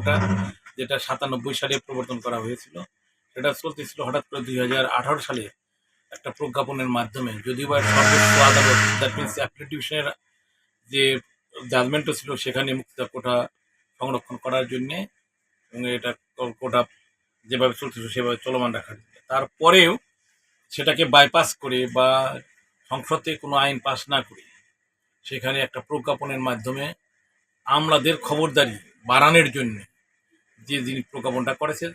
কোটা, যেটা সাতানব্বই সালে প্রবর্তন করা হয়েছিল, সেটা চলতেছিল হঠাৎ করে দুই হাজার আঠারো সালে একটা প্রজ্ঞাপনের মাধ্যমে। যদিও বা সর্বোচ্চ আদালত দ্যাট মিনস অ্যাপ্লিটিউশনের যে জাজমেন্টও ছিল, সেখানে মুক্তিদা কোটা সংরক্ষণ করার জন্যে এবং এটা কোটা যেভাবে চলতেছিল, সেভাবে চলমান রাখার জন্য। তারপরেও সেটাকে বাইপাস করে বা সংসদে কোনো আইন পাস না করে, সেখানে একটা প্রজ্ঞাপনের মাধ্যমে আমলাদের খবরদারি বাড়ানোর জন্য যে যিনি প্রজ্ঞাপনটা করেছেন,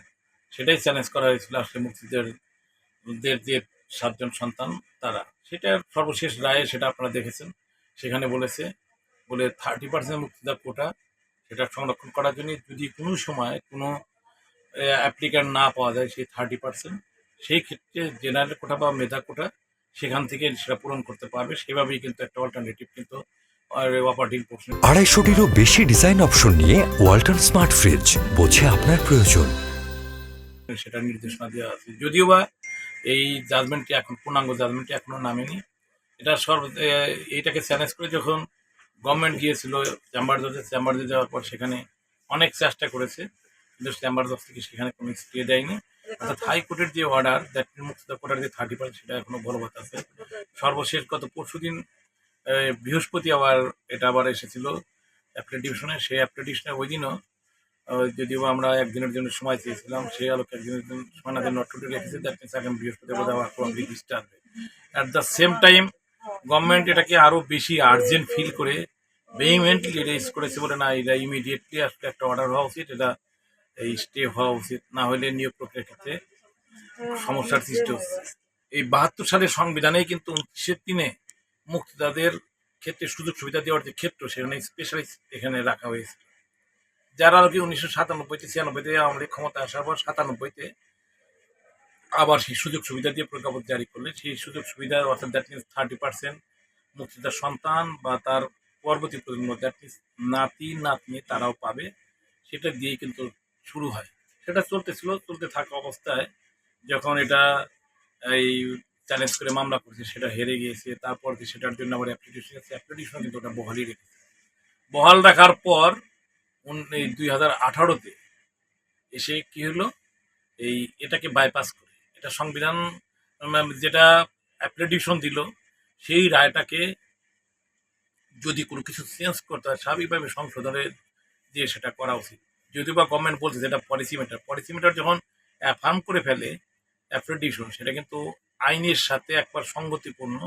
সেটাই চ্যালেঞ্জ করা হয়েছিল আসলে মুক্তিদের দের যে সাতজন সন্তান তারা। সেটার সর্বশেষ রায়ে সেটা আপনারা দেখেছেন। সেখানে বলেছে, বলে থার্টি পার্সেন্ট মুক্তিদার কোটা সেটা সংরক্ষণ করার জন্য যদি কোনো সময় কোনো অ্যাপ্লিক্যান্ট না পাওয়া যায় সেই থার্টি পার্সেন্ট সেই ক্ষেত্রে জেনারেল কোটা বা মেধা কোটা সেখান থেকে সেটা পূরণ করতে পারবে। সেভাবেই কিন্তু একটা অল্টারনেটিভ কিন্তু আড়াইশোটিরও বেশি ডিজাইন অপশন নিয়ে ওয়ালটন স্মার্ট ফ্রিজ বোঝে আপনার প্রয়োজন। সেটা নির্দেশনা দেওয়া আছে। যদিও বা এই জাজমেন্টটি এখন পূর্ণাঙ্গ জাজমেন্টটি এখনও নামেনি। এটা সর্ব এইটাকে চ্যালেঞ্জ করে যখন গভর্নমেন্ট গিয়েছিল চেম্বার জজে চেম্বার জজে যাওয়ার পর সেখানে অনেক চেষ্টা করেছে। কিন্তু চেম্বার জজ থেকে সেখানে কোনো স্টে দেয়নি। অর্থাৎ হাইকোর্টের যে অর্ডার দ্যাট মুক্তিদা কোর্টের যে থার্টি পার্সেন্ট সেটা এখনও বলবৎ আছে। সর্বশেষ গত পরশু দিন বৃহস্পতি আবার এটা আবার এসেছিল অ্যাপ্লিটিউশনে সেই অ্যাপ্লিটিউশনে ওই দিনও যদিও আমরা একদিনের জন্য সময় চেয়েছিলাম, সেই আলোকে একদিনের জন্য সময় না নট টু রেখেছে দ্যাট মিনস আগামী বৃহস্পতিবার আবার probably disturb at the same time government এটাকে আরও বেশি আর্জেন্ট ফিল করে ভেহিমেন্টলি রেজ করেছে বলে না এটা ইমিডিয়েটলি আসলে একটা অর্ডার হওয়া উচিত, এটা এই স্টে হওয়া উচিত, না হলে নিয়োগ প্রক্রিয়ার ক্ষেত্রে সমস্যার সৃষ্টি হচ্ছে। এই বাহাত্তর সালের সংবিধানেই কিন্তু উনত্রিশের দিনে মুক্তিদাদের ক্ষেত্রে সুযোগ সুবিধা দেওয়ার যে ক্ষেত্র, সেখানে স্পেশালিস্ট এখানে রাখা হয়েছে। যারা আর কি উনিশশো সাতানব্বইতে, ছিয়ানব্বইতে লীগ ক্ষমতা আসার পর সাতানব্বইতে আবার সেই সুযোগ সুবিধা দিয়ে প্রজ্ঞাপন জারি করলে, সেই সুযোগ সুবিধা অর্থাৎ দ্যাট মিনস থার্টি পার্সেন্ট মুক্তিদার সন্তান বা তার পরবর্তী প্রজন্ম দ্যাট মিনস নাতি, নাতনি তারাও পাবে। সেটা দিয়েই কিন্তু শুরু হয়। সেটা চলতেছিল, চলতে থাকা অবস্থায় যখন এটা এই চ্যালেঞ্জ করে মামলা করছে, সেটা হেরে গিয়েছে তারপর সেটার জন্য আবার অ্যাপ্লিকেশন আছে অ্যাপ্লিকেশন কিন্তু ওটা বহালই রেখেছে। বহাল রাখার পর এই দুই হাজার আঠারোতে এসে কি হলো? এই এটাকে বাইপাস করে। এটা সংবিধান যেটা অ্যাপ্লিকেশন দিল, সেই রায়টাকে যদি কোনো কিছু চেঞ্জ করতে হয়, স্বাভাবিকভাবে সংশোধনে দিয়ে সেটা করা উচিত। যদিও বা গভর্নমেন্ট বলছে যেটা পলিসি ম্যাটার পলিসি ম্যাটার যখন অ্যাফার্ম করে ফেলে অ্যাপ্লিকেশন সেটা কিন্তু আইনের সাথে একবার সঙ্গতিপূর্ণ,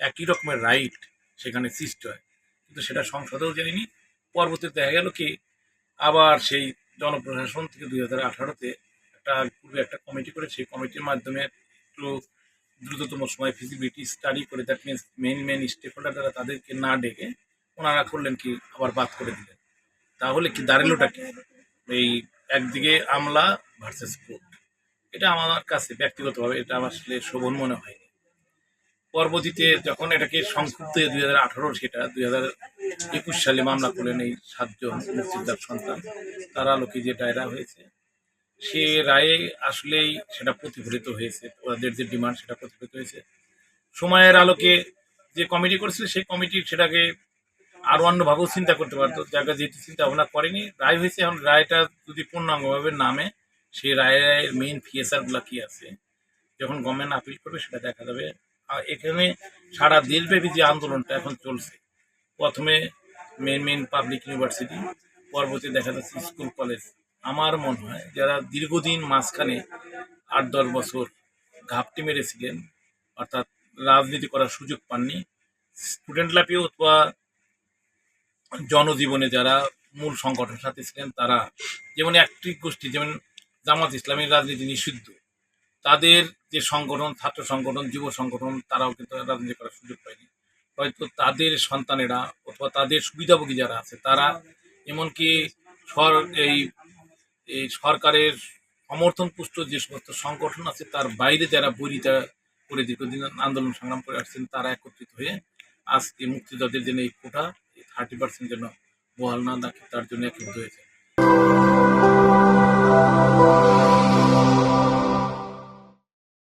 একই রকমের রাইট সেখানে সৃষ্টি হয়। কিন্তু সেটা সংসদেও জেনেনি। পরবর্তীতে দেখা গেল কি, আবার সেই জনপ্রশাসন থেকে দুই হাজার আঠারোতে একটা পূর্বে একটা কমিটি করে, সেই কমিটির মাধ্যমে একটু দ্রুততম সময় ফিজিবিলিটি স্টাডি করে that means men men stakeholder দ্বারা তাদেরকে না ডেকে ওনারা করলেন কি, আবার বাদ করে দিলেন। তাহলে কি দাঁড়ালোটা কি? এই একদিকে আমলা ভার্সেস কোর্ট এটা আমার কাছে ব্যক্তিগতভাবে এটা আসলে শোভন মনে হয়নি। পরবর্তীতে যখন এটাকে সংক্ষিপ্ত দুই হাজার আঠারো, সেটা দুই হাজার একুশ সালে মামলা করলেন এই সাতজন মুক্তিযোদ্ধার সন্তান, তার আলোকে যে রায়রা হয়েছে, সে রায়ে আসলেই সেটা প্রতিফলিত হয়েছে, ওদের যে ডিমান্ড সেটা প্রতিফলিত হয়েছে। সময়ের আলোকে যে কমিটি করেছিল, সেই কমিটি সেটাকে আরও অন্যভাবেও চিন্তা করতে পারতো। জায়গা যেহেতু চিন্তা ভাবনা করেনি, রায় হয়েছে, এখন রায়টা যদি পূর্ণাঙ্গভাবে নামে সেই রায়ের মেইন ফিএসআরগুলা কি আছে? যখন গভর্নমেন্ট আপিল করবে, সেটা দেখা যাবে। আর এখানে সারা দেশব্যাপী যে আন্দোলনটা এখন চলছে, প্রথমে মেন মেন পাবলিক ইউনিভার্সিটি পরবর্তী দেখা যাচ্ছে স্কুল কলেজ আমার মনে হয় যারা দীর্ঘদিন মাঝখানে আট দশ বছর ঘাপটি মেরেছিলেন, অর্থাৎ রাজনীতি করার সুযোগ পাননি স্টুডেন্ট লাইফে অথবা জনজীবনে যারা মূল সংগঠনের সাথে ছিলেন, তারা যেমন একটি গোষ্ঠী, যেমন জামাত ইসলামের রাজনীতি নিষিদ্ধ। তাদের যে সংগঠন, ছাত্র সংগঠন, যুব সংগঠন, তারাও কিন্তু রাজনীতি করার সুযোগ পায়নি। হয়তো তাদের সন্তানেরা অথবা তাদের সুবিধাভোগী যারা আছে, তারা এমনকি সর, এই এই সরকারের সমর্থন পুষ্ট যে সমস্ত সংগঠন আছে, তার বাইরে যারা বৈরিতা করে দীর্ঘদিন আন্দোলন সংগ্রাম করে আসছেন, তারা একত্রিত হয়ে আজকে মুক্তিযোদ্ধাদের জন্য এই কোটা থার্টি পার্সেন্ট যেন বহাল না তার জন্য একত্রিত হয়েছে। 啊。